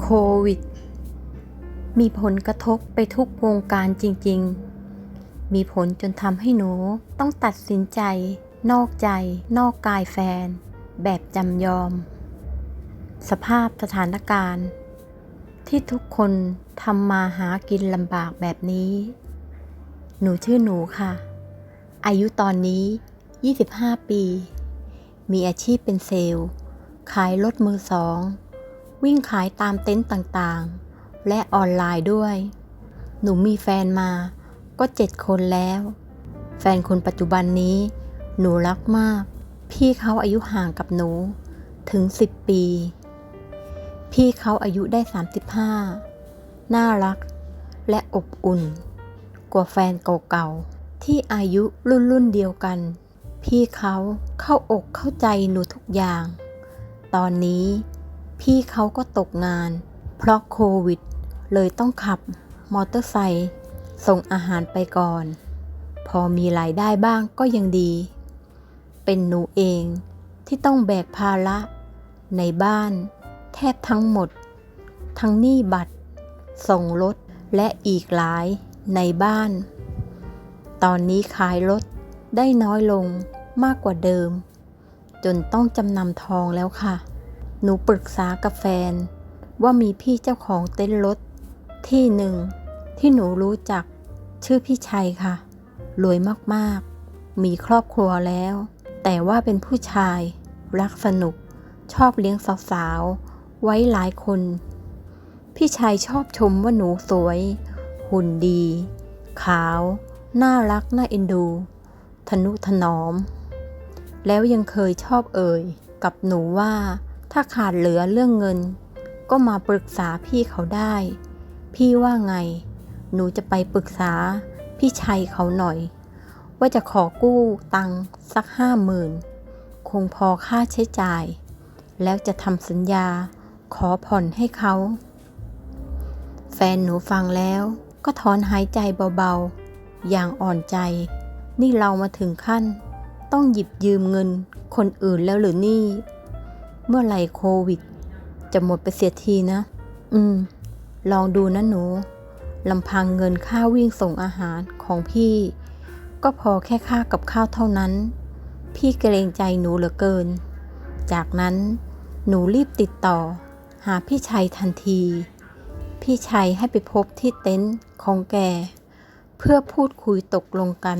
โควิด มีผลกระทบไปทุกวงการจริง ๆ มีผลจนทำให้หนูต้องตัดสินใจ นอกใจ นอกกายแฟน แบบจำยอม สภาพสถานการณ์ ที่ทุกคนทำมาหากินลำบากแบบนี้ หนูชื่อหนูค่ะ อายุตอนนี้ 25 ปี มีอาชีพเป็นเซลล์ ขายรถมือสอง วิ่งขายตามเต็นต์ต่างๆ และออนไลน์ด้วย หนูมีแฟนมาก็เจ็ดคนแล้ว แฟนคนปัจจุบันนี้ หนูรักมาก พี่เขาอายุห่างกับหนูถึง10ปี พี่เขาอายุได้ 35 น่ารัก และอบอุ่น กว่าแฟนเก่าๆ ที่อายุรุ่นรุ่นเดียวกัน พี่เขาเข้าอกเข้าใจหนูทุกอย่าง ตอนนี้ พี่เขาก็ตกงาน เพราะโควิด เลยต้องขับมอเตอร์ไซค์ส่งอาหารไปก่อน พอมีรายได้บ้างก็ยังดี เป็นหนูเองที่ต้องแบกภาระ ในบ้าน แทบทั้งหมด ทั้งหนี้บัตร ส่งรถและอีกหลายในบ้าน ตอนนี้ขายรถได้น้อยลงมากกว่าเดิม จนต้องจำนำทองแล้วค่ะ หนูปรึกษากับแฟน ว่ามีพี่เจ้าของเต็นท์รถ ที่หนึ่ง ที่หนูรู้จัก ชื่อพี่ชัยค่ะ รวยมากๆ มีครอบครัวแล้ว แต่ว่าเป็นผู้ชาย รักสนุก ชอบเลี้ยงสาวๆ ไว้หลายคน พี่ชัยชอบชมว่าหนูสวย หุ่นดี ขาว น่ารัก น่าเอ็นดู ทนุถนอม แล้วยังเคยชอบเอ่ย กับหนูว่า ถ้าขาดเหลือเรื่องเงิน ก็มาปรึกษาพี่เขาได้ พี่ว่าไง หนูจะไปปรึกษาพี่ชัยเขาหน่อย ว่าจะขอกู้ตังค์สักห้าหมื่นคงพอค่าใช้จ่าย แล้วจะทำสัญญาขอผ่อนให้เขา แฟนหนูฟังแล้วก็ถอนหายใจเบาๆ อย่างอ่อนใจ นี่เรามาถึงขั้น ต้องหยิบยืมเงินคนอื่นแล้วหรือนี่ เมื่อไหร่โควิด จะหมดไปเสียทีนะ อืม ลองดูนะหนูลำพังเงินค่าวิ่งส่งอาหารของพี่ ก็พอแค่ค่ากับข้าวเท่านั้น พี่เกรงใจหนูเหลือเกิน จากนั้นหนูรีบติดต่อ หาพี่ชัยทันที พี่ชัยให้ไปพบที่เต็นท์ของแก เพื่อพูดคุยตกลงกัน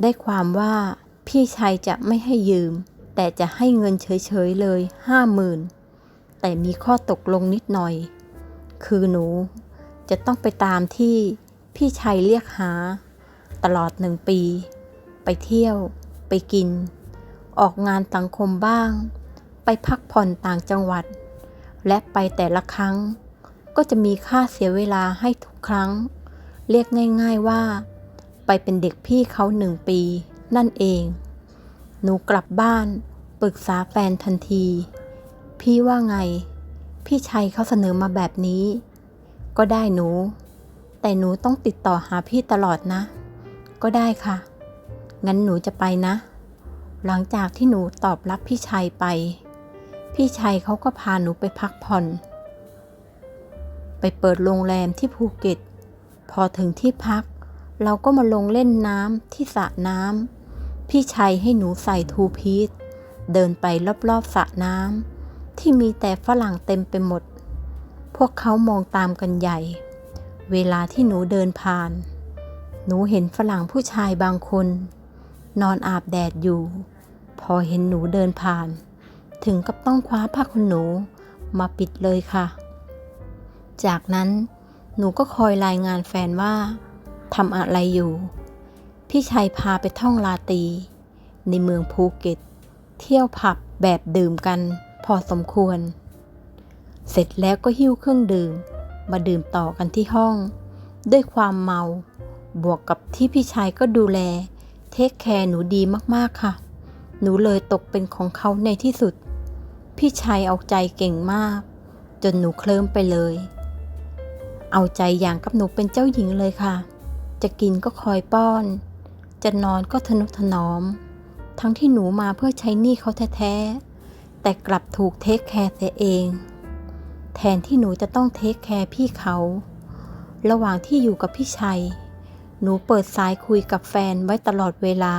ได้ความว่าพี่ชัยจะไม่ให้ยืม แต่จะให้เงินเฉยๆเลยห้าหมื่นแต่มีข้อตกลงนิดหน่อย คือหนูจะต้องไปตามที่พี่ชัยเรียกหา ตลอดหนึ่งปี ไปเที่ยว ไปกิน ออกงานสังคมบ้าง ไปพักผ่อนต่างจังหวัด และไปแต่ละครั้ง ก็จะมีค่าเสียเวลาให้ทุกครั้ง เรียกง่าย ๆว่า ไปเป็นเด็กพี่เขาหนึ่งปี นั่นเอง หนูกลับบ้าน ปรึกษาแฟนทันที พี่ว่าไง พี่ชัยเขาเสนอมาแบบนี้ ก็ได้หนู แต่หนูต้องติดต่อหาพี่ตลอดนะ ก็ได้ค่ะ งั้นหนูจะไปนะ หลังจากที่หนูตอบรับพี่ชัยไป พี่ชัยเขาก็พาหนูไปพักผ่อน ไปเปิดโรงแรมที่ภูเก็ต พอถึงที่พัก เราก็มาลงเล่นน้ำที่สระน้ำ พี่ชัยให้หนูใส่ทูพีซเดินไปรอบๆสระน้ำที่มีแต่ฝรั่งเต็มไปหมด พวกเขามองตามกันใหญ่ เวลาที่หนูเดินผ่าน หนูเห็นฝรั่งผู้ชายบางคน นอนอาบแดดอยู่ พอเห็นหนูเดินผ่าน ถึงกับต้องคว้าผ้าขนหนูมาปิดเลยค่ะ จากนั้นหนูก็คอยรายงานแฟนว่าทำอะไรอยู่ พี่ชัยพาไปท่องลาตี ในเมืองภูเก็ต เที่ยวผับแบบดื่มกันพอสมควร เสร็จแล้วก็หิ้วเครื่องดื่ม มาดื่มต่อกันที่ห้อง ด้วยความเมา บวกกับที่พี่ชายก็ดูแล เทคแคร์หนูดีมากๆค่ะ หนูเลยตกเป็นของเขาในที่สุด พี่ชายเอาใจเก่งมาก จนหนูเคลิ้มไปเลย เอาใจอย่างกับหนูเป็นเจ้าหญิงเลยค่ะ จะกินก็คอยป้อน จะนอนก็ทนุถนอม ทั้งที่หนูมาเพื่อใช้หนี้เขาแท้ๆ แต่กลับถูกเทคแคร์เสียเอง แทนที่หนูจะต้องเทคแคร์พี่เขา ระหว่างที่อยู่กับพี่ชัย หนูเปิดสายคุยกับแฟนไว้ตลอดเวลา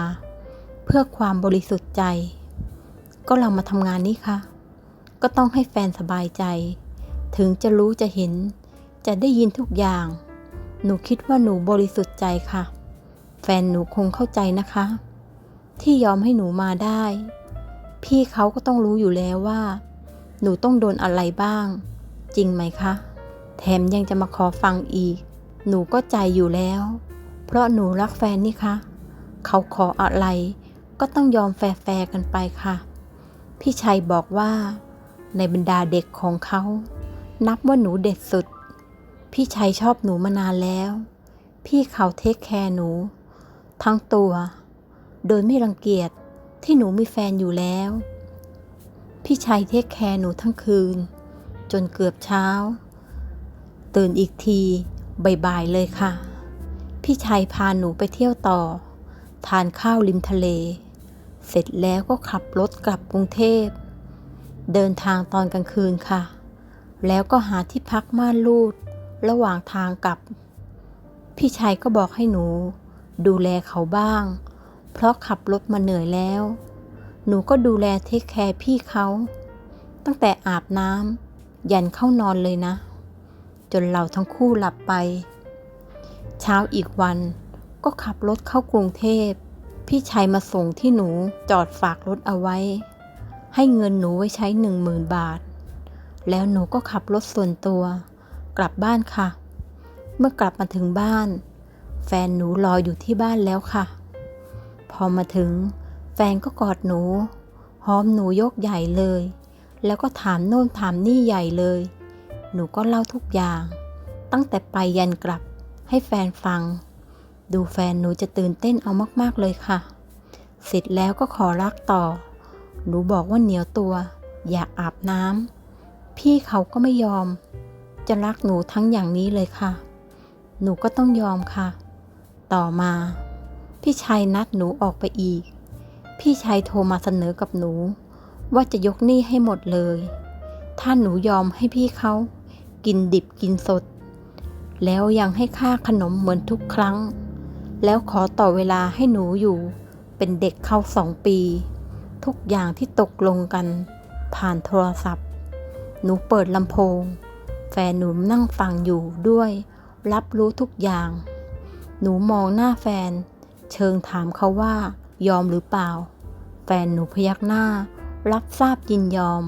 เพื่อความบริสุทธิ์ใจ ก็เรามาทำงานนี้ค่ะ ก็ต้องให้แฟนสบายใจ ถึงจะรู้จะเห็น จะได้ยินทุกอย่าง หนูคิดว่าหนูบริสุทธิ์ใจค่ะ แฟนหนูคงเข้าใจนะคะ ที่ยอมให้หนูมาได้ พี่เขาก็ต้องรู้อยู่แล้วว่า หนูต้องโดนอะไรบ้าง จริงไหมคะ แถมยังจะมาขอฟังอีก หนูก็ใจอยู่แล้ว เพราะหนูรักแฟนนี่คะ เขาขออะไร ก็ต้องยอมแฟร์กันไปค่ะ พี่ชัยบอกว่าในบรรดาเด็กของเขา นับว่าหนูเด็ดสุด พี่ชัยชอบหนูมานานแล้ว พี่เขาเทคแคร์หนู ทั้งตัว โดยไม่รังเกียจที่หนูมีแฟนอยู่แล้ว พี่ชัยเทคแคร์หนูทั้งคืน จนเกือบเช้า ตื่นอีกทีบ่ายๆเลยค่ะ พี่ชัยพาหนูไปเที่ยวต่อ ทานข้าวริมทะเล เสร็จแล้วก็ขับรถกลับกรุงเทพ เดินทางตอนกลางคืนค่ะ แล้วก็หาที่พักม่านรูด ระหว่างทางกลับ พี่ชัยก็บอกให้หนู ดูแลเขาบ้าง เพราะขับรถมาเหนื่อยแล้ว หนูก็ดูแลเทคแคร์พี่เขา ตั้งแต่อาบน้ำยันเข้านอนเลยนะ จนเราทั้งคู่หลับไป เช้าอีกวันก็ขับรถเข้ากรุงเทพ พี่ชัยมาส่งที่หนูจอดฝากรถเอาไว้ ให้เงินหนูไว้ใช้หนึ่งหมื่นบาท แล้วหนูก็ขับรถส่วนตัว กลับบ้านค่ะ เมื่อกลับมาถึงบ้าน แฟนหนูรออยู่ที่บ้านแล้วค่ะ พอมาถึง แฟนก็กอดหนู หอมหนูยกใหญ่เลย แล้วก็ถามโน่นถามนี่ใหญ่เลย หนูก็เล่าทุกอย่าง ตั้งแต่ไปยันกลับให้แฟนฟัง ดูแฟนหนูจะตื่นเต้นเอามากๆเลยค่ะ เสร็จแล้วก็ขอรักต่อ หนูบอกว่าเหนียวตัว อยากอาบน้ำพี่เขาก็ไม่ยอม จะรักหนูทั้งอย่างนี้เลยค่ะ หนูก็ต้องยอมค่ะ ต่อมา พี่ชัยนัดหนูออกไปอีก พี่ชัยโทรมาเสนอกับหนู ว่าจะยกหนี้ให้หมดเลย ถ้าหนูยอมให้พี่เขากินดิบกินสด แล้วยังให้ค่าขนมเหมือนทุกครั้ง แล้วขอต่อเวลาให้หนูอยู่ เป็นเด็กเข้าสองปี ทุกอย่างที่ตกลงกัน ผ่านโทรศัพท์ หนูเปิดลำโพง แฟนหนูนั่งฟังอยู่ด้วย รับรู้ทุกอย่าง หนูมองหน้าแฟน เชิงถามเขาว่ายอมหรือเปล่า แฟนหนูพยักหน้า รับทราบยินยอม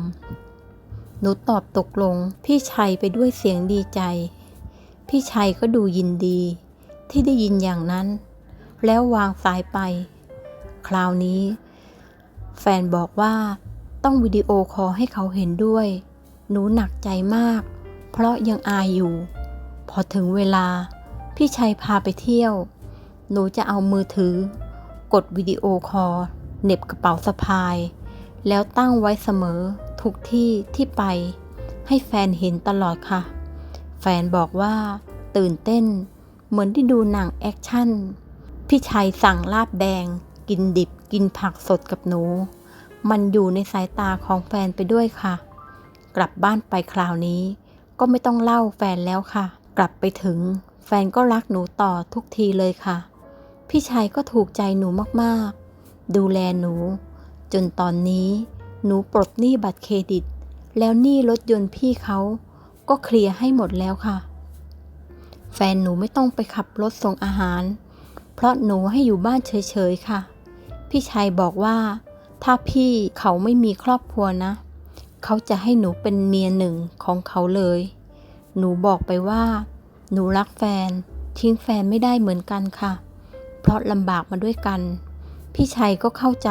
หนูตอบตกลง พี่ชัยไปด้วยเสียงดีใจ พี่ชัยก็ดูยินดี ที่ได้ยินอย่างนั้น แล้ววางสายไป คราวนี้ แฟนบอกว่าต้องวิดีโอคอลให้เขาเห็นด้วย หนูหนักใจมาก เพราะยังอายอยู่ พอถึงเวลา พี่ชัยพาไปเที่ยว หนูจะเอามือถือ กดวิดีโอคอลเน็บกระเป๋าสะพาย แล้วตั้งไว้เสมอทุกที่ที่ไป ให้แฟนเห็นตลอดค่ะ แฟนบอกว่าตื่นเต้น เหมือนที่ดูหนังแอคชั่น พี่ชัยสั่งลาบแดง กินดิบกินผักสดกับหนู มันอยู่ในสายตาของแฟนไปด้วยค่ะ กลับบ้านไปคราวนี้ ก็ไม่ต้องเล่าแฟนแล้วค่ะ กลับไปถึง แฟนก็รักหนูต่อทุกทีเลยค่ะ พี่ชัยก็ถูกใจหนูมากๆ ดูแลหนู จนตอนนี้หนูปลดหนี้บัตรเครดิต แล้วหนี้รถยนต์พี่เขาก็เคลียร์ให้หมดแล้วค่ะ แฟนหนูไม่ต้องไปขับรถส่งอาหาร เพราะหนูให้อยู่บ้านเฉยๆค่ะ พี่ชัยบอกว่า ถ้าพี่เขาไม่มีครอบครัวนะ เขาจะให้หนูเป็นเมียหนึ่งของเขาเลย หนูบอกไปว่า หนูรักแฟน ทิ้งแฟนไม่ได้เหมือนกันค่ะ เพราะลำบากมาด้วยกัน พี่ชัยก็เข้าใจ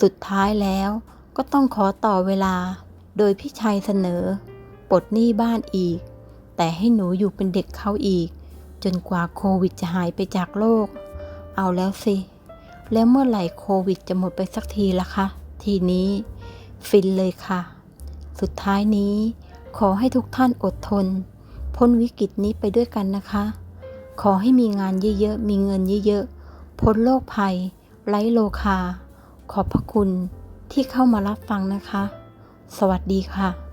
สุดท้ายแล้วก็ต้องขอต่อเวลา โดยพี่ชัยเสนอปลดหนี้บ้านอีก แต่ให้หนูอยู่เป็นเด็กเขาอีก จนกว่าโควิดจะหายไปจากโลก เอาแล้วสิ แล้วเมื่อไหร่โควิดจะหมดไปสักทีละคะ ทีนี้ ฟินเลยค่ะ สุดท้ายนี้ขอให้ทุกท่านอดทน พ้นวิกฤตนี้ไปด้วยกันนะคะ ขอให้มีงานเยอะๆ มีเงินเยอะๆ พ้นโรคภัย ไร้โลคา ขอบพระคุณที่เข้ามารับฟังนะคะ สวัสดีค่ะ